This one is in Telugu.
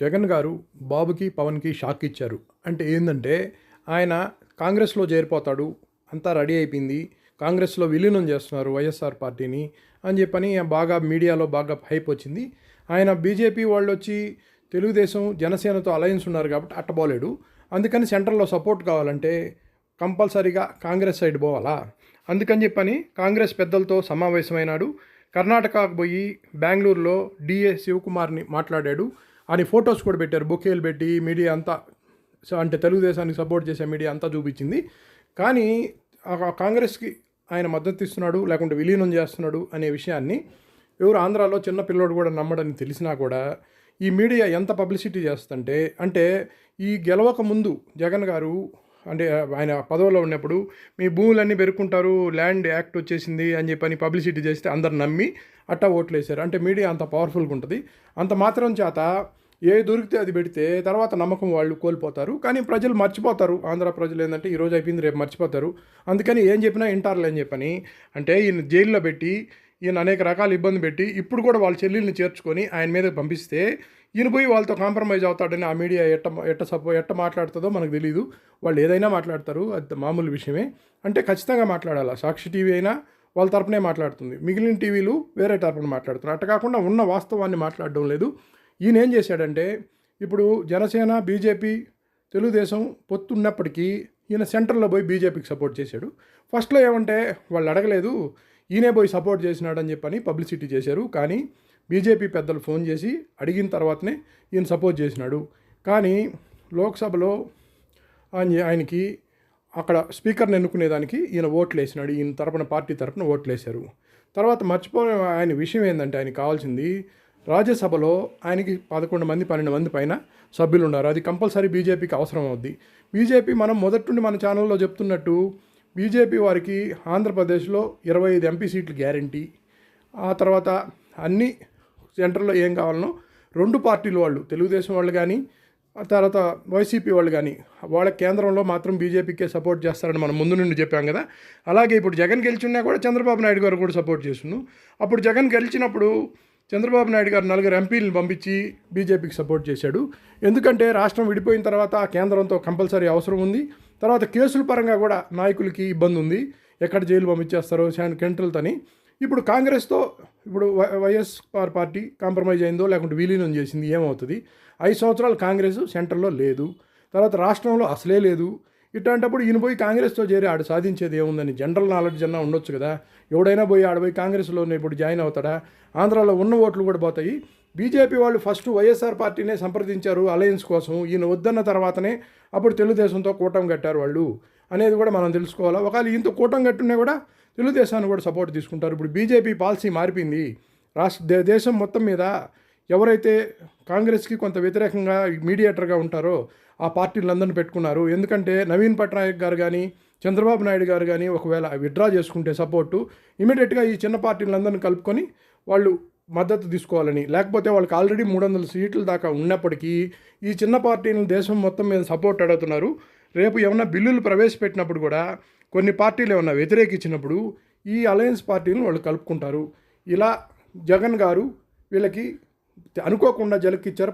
జగన్ గారు బాబుకి పవన్కి షాక్ ఇచ్చారు. అంటే ఏంటంటే ఆయన కాంగ్రెస్లో చేరిపోతాడు అంతా రెడీ అయిపోయింది కాంగ్రెస్లో విలీనం చేస్తున్నారు వైఎస్ఆర్ పార్టీని అని చెప్పని బాగా మీడియాలో బాగా హైప్ వచ్చింది. ఆయన బీజేపీ వాళ్ళు వచ్చి తెలుగుదేశం జనసేనతో అలయన్స్ ఉన్నారు కాబట్టి అట్టబోలేడు. అందుకని సెంట్రల్లో సపోర్ట్ కావాలంటే కంపల్సరీగా కాంగ్రెస్ సైడ్ పోవాలా? అందుకని చెప్పని కాంగ్రెస్ పెద్దలతో సమావేశమైనాడు. కర్ణాటకకు పోయి బెంగళూరులో డిఏ శివకుమార్ని మాట్లాడాడు. అని ఫొటోస్ కూడా పెట్టారు. బొకేలు పెట్టి మీడియా అంతా సో అంటే తెలుగుదేశానికి సపోర్ట్ చేసే మీడియా అంతా చూపించింది. కానీ ఆ కాంగ్రెస్కి ఆయన మద్దతు ఇస్తున్నాడు లేకుంటే విలీనం చేస్తున్నాడు అనే విషయాన్ని ఎవరు ఆంధ్రాలో చిన్న పిల్లోడు కూడా నమ్మడని తెలిసినా కూడా ఈ మీడియా ఎంత పబ్లిసిటీ చేస్తుంటే అంటే ఈ గెలవక ముందు జగన్ గారు అంటే ఆయన పదవిలో ఉన్నప్పుడు మీ భూములన్నీ పెరుక్కుంటారు ల్యాండ్ యాక్ట్ వచ్చేసింది అని చెప్పని పబ్లిసిటీ చేస్తే అందరు నమ్మి అట్టా ఓట్లు వేశారు అంటే మీడియా అంత పవర్ఫుల్గా ఉంటుంది. అంత మాత్రం చేత ఏ దొరికితే అది పెడితే తర్వాత నమ్మకం వాళ్ళు కోల్పోతారు. కానీ ప్రజలు మర్చిపోతారు. ఆంధ్ర ప్రజలు ఏంటంటే ఈరోజు అయిపోయింది రేపు మర్చిపోతారు. అందుకని ఏం చెప్పినా వింటారులే అని చెప్పని అంటే ఈయన జైల్లో పెట్టి ఈయన అనేక రకాల ఇబ్బంది పెట్టి ఇప్పుడు కూడా వాళ్ళ చెల్లెల్ని చేర్చుకొని ఆయన మీద పంపిస్తే ఈయన పోయి వాళ్ళతో కాంప్రమైజ్ అవుతాడని ఆ మీడియా ఎట్ట ఎట్ట సపో ఎట్ట మాట్లాడుతుందో మనకు తెలియదు వాళ్ళు ఏదైనా మాట్లాడతారు. అది మామూలు విషయమే. అంటే ఖచ్చితంగా మాట్లాడాలి? సాక్షి టీవీ అయినా వాళ్ళ తరపునే మాట్లాడుతుంది. మిగిలిన టీవీలు వేరే తరపున మాట్లాడుతున్నారు. అట్ట కాకుండా ఉన్న వాస్తవాన్ని మాట్లాడడం లేదు. ఈయన ఏం చేశాడంటే ఇప్పుడు జనసేన బీజేపీ తెలుగుదేశం పొత్తు ఉన్నప్పటికీ ఈయన సెంటర్లో పోయి బీజేపీకి సపోర్ట్ చేశాడు. ఫస్ట్లో ఏమంటే వాళ్ళు అడగలేదు ఈయనే పోయి సపోర్ట్ చేసినాడని చెప్పని పబ్లిసిటీ చేశారు. కానీ బీజేపీ పెద్దలు ఫోన్ చేసి అడిగిన తర్వాతనే ఈయన సపోర్ట్ చేసినాడు. కానీ లోక్సభలో ఆయన ఆయనకి అక్కడ స్పీకర్ని ఎన్నుకునేదానికి ఈయన ఓట్లు వేసినాడు. ఈయన తరపున పార్టీ తరపున ఓట్లు వేశారు. తర్వాత మర్చిపోయిన ఆయన విషయం ఏంటంటే ఆయనకి కావాల్సింది రాజ్యసభలో ఆయనకి పదకొండు మంది పన్నెండు మంది పైన సభ్యులు ఉన్నారు అది కంపల్సరీ బీజేపీకి అవసరం అవుద్ది. బీజేపీ మనం మొదటి నుండి మన ఛానల్లో చెప్తున్నట్టు బీజేపీ వారికి ఆంధ్రప్రదేశ్లో ఇరవై ఐదు ఎంపీ సీట్లు గ్యారంటీ. ఆ తర్వాత అన్ని సెంటర్లో ఏం కావాలనో రెండు పార్టీలు వాళ్ళు తెలుగుదేశం వాళ్ళు కానీ ఆ తర్వాత వైసీపీ వాళ్ళు కానీ వాళ్ళ కేంద్రంలో మాత్రం బీజేపీకే సపోర్ట్ చేస్తారని మనం ముందు నుండి చెప్పాం కదా. అలాగే ఇప్పుడు జగన్ గెలిచినా కూడా చంద్రబాబు నాయుడు గారు కూడా సపోర్ట్ చేస్తున్నాం అప్పుడు జగన్ గెలిచినప్పుడు చంద్రబాబు నాయుడు గారు నలుగురు ఎంపీలను పంపించి బీజేపీకి సపోర్ట్ చేశాడు. ఎందుకంటే రాష్ట్రం విడిపోయిన తర్వాత ఆ కేంద్రంతో కంపల్సరీ అవసరం ఉంది. తర్వాత కేసుల పరంగా కూడా నాయకులకి ఇబ్బంది ఉంది. ఎక్కడ జైలు పంపించేస్తారో శాన్ కెంట్రల్తోని. ఇప్పుడు కాంగ్రెస్తో ఇప్పుడు వై వైఎస్ఆర్ పార్టీ కాంప్రమైజ్ అయిందో లేకుంటే విలీనం చేసింది ఏమవుతుంది? ఐదు సంవత్సరాలు కాంగ్రెస్ సెంటర్లో లేదు. తర్వాత రాష్ట్రంలో అసలే లేదు. ఇట్లాంటప్పుడు ఈయన పోయి కాంగ్రెస్తో చేరి ఆడు సాధించేది ఏముందని జనరల్ నాలెడ్జ్ అన్నా ఉండొచ్చు కదా. ఎవడైనా పోయి ఆడపోయి కాంగ్రెస్లో ఇప్పుడు జాయిన్ అవుతాడా? ఆంధ్రాలో ఉన్న ఓట్లు కూడా పోతాయి. బీజేపీ వాళ్ళు ఫస్ట్ వైఎస్ఆర్ పార్టీనే సంప్రదించారు అలయన్స్ కోసం. ఈయన వద్దన్న తర్వాతనే అప్పుడు తెలుగుదేశంతో కూటమి కట్టారు వాళ్ళు అనేది కూడా మనం తెలుసుకోవాలి? ఒకవేళ ఈయనతో కూటమి కట్టున్నా కూడా తెలుగుదేశాన్ని కూడా సపోర్ట్ తీసుకుంటారు. ఇప్పుడు బీజేపీ పాలసీ మారిపోయింది. రాష్ట్ర దే- దేశం మొత్తం మీద ఎవరైతే కాంగ్రెస్కి కొంత వ్యతిరేకంగా మీడియేటర్గా ఉంటారో ఆ పార్టీలందరిని పెట్టుకున్నారు. ఎందుకంటే నవీన్ పట్నాయక్ గారు కానీ చంద్రబాబు నాయుడు గారు కానీ ఒకవేళ విత్డ్రా చేసుకుంటే సపోర్టు ఇమీడియట్గా ఈ చిన్న పార్టీలందరిని కలుపుకొని వాళ్ళు మద్దతు తీసుకోవాలని. లేకపోతే వాళ్ళకి ఆల్రెడీ మూడు వందల సీట్ల దాకా ఉన్నప్పటికీ ఈ చిన్న పార్టీలను దేశం మొత్తం మీద సపోర్ట్ అడుగుతున్నారు. రేపు ఏమైనా బిల్లులు ప్రవేశపెట్టినప్పుడు కూడా కొన్ని పార్టీలు ఏమైనా వ్యతిరేకించినప్పుడు ఈ అలయన్స్ పార్టీలను వాళ్ళు కలుపుకుంటారు. ఇలా జగన్ గారు వీళ్ళకి అనుకోకుండా జలకిచ్చారు